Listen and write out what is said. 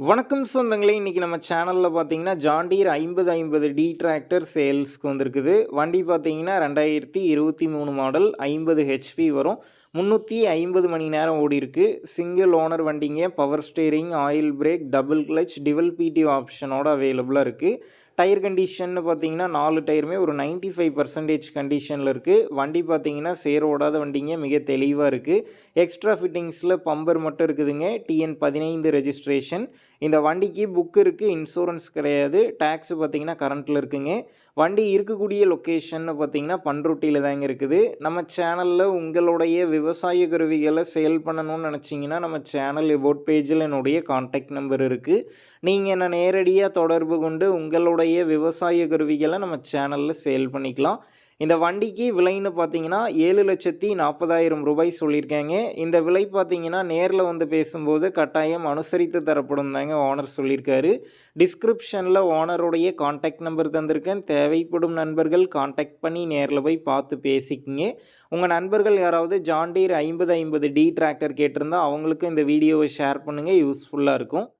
வணக்கம் சொந்தங்களே இன்றைக்கி நம்ம சேனலில் பார்த்தீங்கன்னா ஜாண்டீர் ஐம்பது ஐம்பது டி டிராக்டர் சேல்ஸ்க்கு வந்திருக்குது. வண்டி பார்த்தீங்கன்னா ரெண்டாயிரத்தி இருபத்தி மூணு மாடல் ஐம்பது ஹெச்பி வரும். முந்நூற்றி ஐம்பது மணி நேரம் ஓடி இருக்கு. சிங்கிள் ஓனர் வண்டிங்க power steering oil brake double clutch dual பிடி ஆப்ஷனோட அவைலபிளாக இருக்குது டயர் கண்டிஷன்னு பார்த்தீங்கன்னா நாலு டயருமே ஒரு 95% ஃபைவ் பர்சன்டேஜ் கண்டிஷனில் இருக்குது வண்டி பார்த்தீங்கன்னா சேர் ஓடாத வண்டிங்க மிக தெளிவாக இருக்குது எக்ஸ்ட்ரா ஃபிட்டிங்ஸில் பம்பர் மட்டும் இருக்குதுங்க. டிஎன் பதினைந்து ரெஜிஸ்ட்ரேஷன் இந்த வண்டிக்கு புக்கு இருக்குது இன்சூரன்ஸ் கிடையாது. டேக்ஸ் பார்த்தீங்கன்னா கரண்ட்டில் இருக்குங்க. வண்டி இருக்கக்கூடிய லொக்கேஷன் பார்த்தீங்கன்னா பண்ருட்டியில் தாங்க இருக்குது. நம்ம சேனலில் உங்களுடைய விவசாய கருவிகளை சேல் பண்ணணும்னு நினச்சிங்கன்னா நம்ம சேனல் எபோட் பேஜில் என்னுடைய காண்டாக்ட் நம்பர் இருக்குது நீங்கள் என்ன நேரடியாக தொடர்பு கொண்டு உங்களுடைய விவசாய கருவிகளை நம்ம சேனலில் சேல் பண்ணிக்கலாம். இந்த வண்டிக்கு விலைன்னு பார்த்தீங்கன்னா ஏழு லட்சத்தி நாற்பதாயிரம் ரூபாய் சொல்லியிருக்காங்க. இந்த விலை பார்த்தீங்கன்னா நேரில் வந்து பேசும்போது கட்டாயம் அனுசரித்து தரப்படும் தாங்க ஓனர் சொல்லியிருக்காரு. டிஸ்கிரிப்ஷனில் ஓனருடைய காண்டாக்ட் நம்பர் தந்திருக்கேன். தேவைப்படும் நண்பர்கள் காண்டாக்ட் பண்ணி நேரில் போய் பார்த்து பேசிக்கிங்க. உங்கள் நண்பர்கள் யாராவது ஜாண்டீர் ஐம்பது ஐம்பது டி டிராக்டர் கேட்டிருந்தா அவங்களுக்கும் இந்த வீடியோவை ஷேர் பண்ணுங்கள் யூஸ்ஃபுல்லாக இருக்கும்.